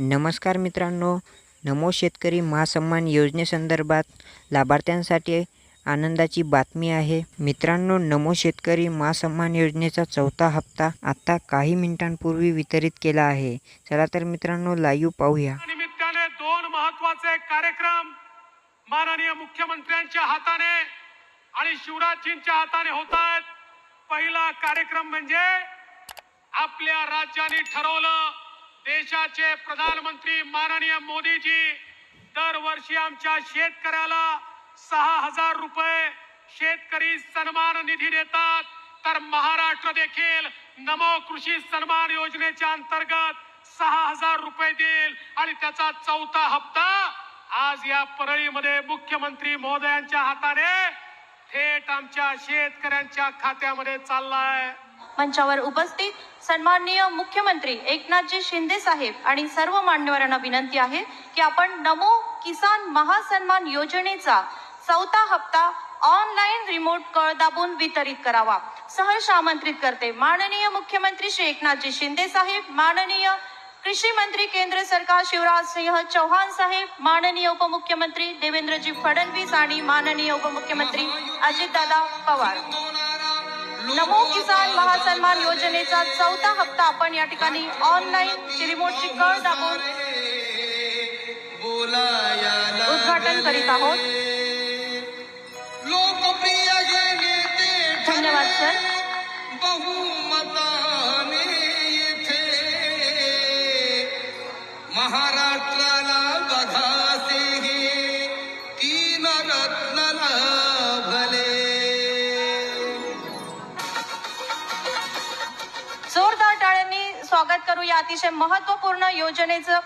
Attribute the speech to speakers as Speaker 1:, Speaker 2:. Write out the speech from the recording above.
Speaker 1: नमस्कार मित्रांनो नमो शेतकरी महासन्मान योजनेसंदर्भात लाभार्थ्यांसाठी आनंदाची बातमी आहे. मित्रांनो नमो शेतकरी महासन्मान योजनेचा चौथा हप्ता आता काही मिनिटांपूर्वी वितरित केला आहे. चला तर मित्रांनो लाईव्ह पाहूया.
Speaker 2: निमित्ताने दोन महत्त्वाचे कार्यक्रम माननीय मुख्यमंत्र्यांच्या हाताने आणि शिवराजजींच्या हाताने होत आहेत. पहिला कार्यक्रम म्हणजे आपल्या राज्याने ठरवलं देशाचे प्रधानमंत्री माननीय मोदीजी दरवर्षी आमच्या शेतकऱ्याला सहा हजार रुपये शेतकरी सन्मान निधी देतात. तर महाराष्ट्र देखील नमो कृषी सन्मान योजनेच्या अंतर्गत सहा हजार रुपये देईल. आणि त्याचा चौथा हप्ता आज या परळीमध्ये मुख्यमंत्री महोदयांच्या हाताने थेट आमच्या शेतकऱ्यांच्या खात्यामध्ये चाललाय
Speaker 3: मंचावर उपस्थित सन्माननीय मुख्यमंत्री एकनाथजी शिंदे साहेब आणि सर्व मान्यवरांना विनंती आहे की आपण नमो किसान महासन्मान योजनेचा चौथा हप्ता ऑनलाईन रिमोट कळ दाबून वितरित करावा. सहर्ष आमंत्रित करते. माननीय मुख्यमंत्री श्री एकनाथजी शिंदे साहेब माननीय कृषी मंत्री केंद्र सरकार शिवराज सिंह चौहान साहेब माननीय उपमुख्यमंत्री देवेंद्रजी फडणवीस आणि माननीय उपमुख्यमंत्री अजितदादा पवार. नमो किसान महासन्मान योजनेचा चौथा हप्ता आपण या ठिकाणी ऑनलाईन रिमोटची कळ दाबून उद्घाटन करीत आहोत. धन्यवाद सर
Speaker 4: महाराष्ट्राला
Speaker 3: स्वागत करू या अतिशय महत्त्वपूर्ण योजनेचं